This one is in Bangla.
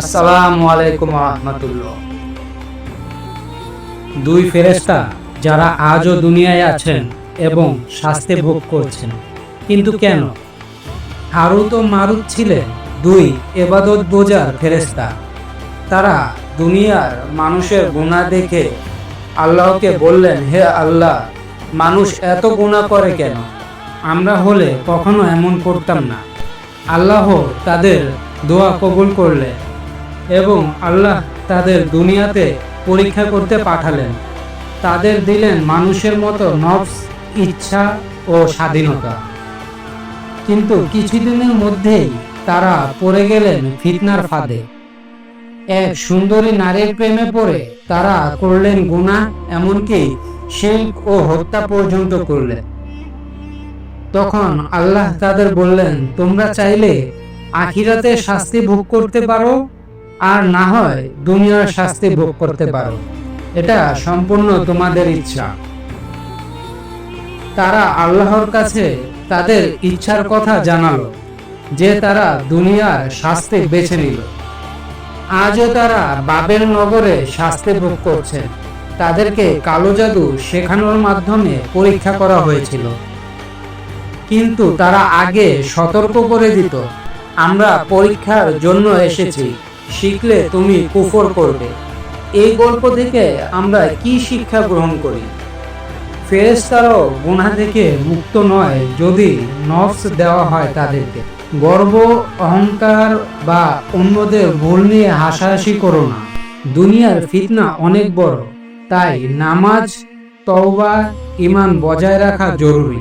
আসসালামু আলাইকুম রহমতুল্লাহ। দুই ফেরেশতা যারা আজও দুনিয়ায় আছেন এবং শাস্তি ভোগ করছেন। কিন্তু কেন? হারুত ও মারুত ছিলেন দুই এবাদত বোঝার ফেরেশতা। তারা দুনিয়ার মানুষের গুণা দেখে আল্লাহকে বললেন, হে আল্লাহ, মানুষ এত গুণা করে কেন? আমরা হলে কখনো এমন করতাম না। আল্লাহ তাদের দোয়া কবুল করলেন। এবং আল্লাহ তাদের দুনিয়াতে পরীক্ষা করতে পাঠালেন। তাদের দিলেন মানুষের মতো নফস, ইচ্ছা ও স্বাধীনতা। কিন্তু কিছুদিনের মধ্যেই তারা পড়ে গেলেন ফিতনার ফাঁদে। এক সুন্দরী নারীর প্রেমে পড়ে তারা করলেন গুণা এমনকি শিল্প ও হত্যা পর্যন্ত করলেন। তখন আল্লাহ তাদের বললেন, তোমরা চাইলে আখিরাতে শাস্তি ভোগ করতে পারো আর না হয় দুনিয়ার শাস্তি ভোগ করতে পারো। এটা সম্পূর্ণ তোমাদের ইচ্ছা। তারা আল্লাহর কাছে তাদের ইচ্ছার কথা জানালো, যে তারা দুনিয়ার শাস্তি বেছে নিল। আজও তারা বাবেল নগরে শাস্তি ভোগ করছে। তাদেরকে কালো জাদু শেখানোর মাধ্যমে পরীক্ষা করা হয়েছিল। কিন্তু তারা আগে সতর্ক করে দিত। আমরা পরীক্ষার জন্য এসেছি। শিখলে তুমি কুফর করবে। এই গল্প থেকে আমরা কি শিক্ষা গ্রহণ করি? ফেরেশতারাও গুনাহ থেকে মুক্ত নয় যদি নফস দেওয়া হয় তাদেরকে। গর্ব, অহংকার বা অন্যদের ভুল নিয়ে হাসাহাসি করো না। দুনিয়ার ফিতনা অনেক বড়, তাই নামাজ, তওবা ইমান বজায় রাখা জরুরি।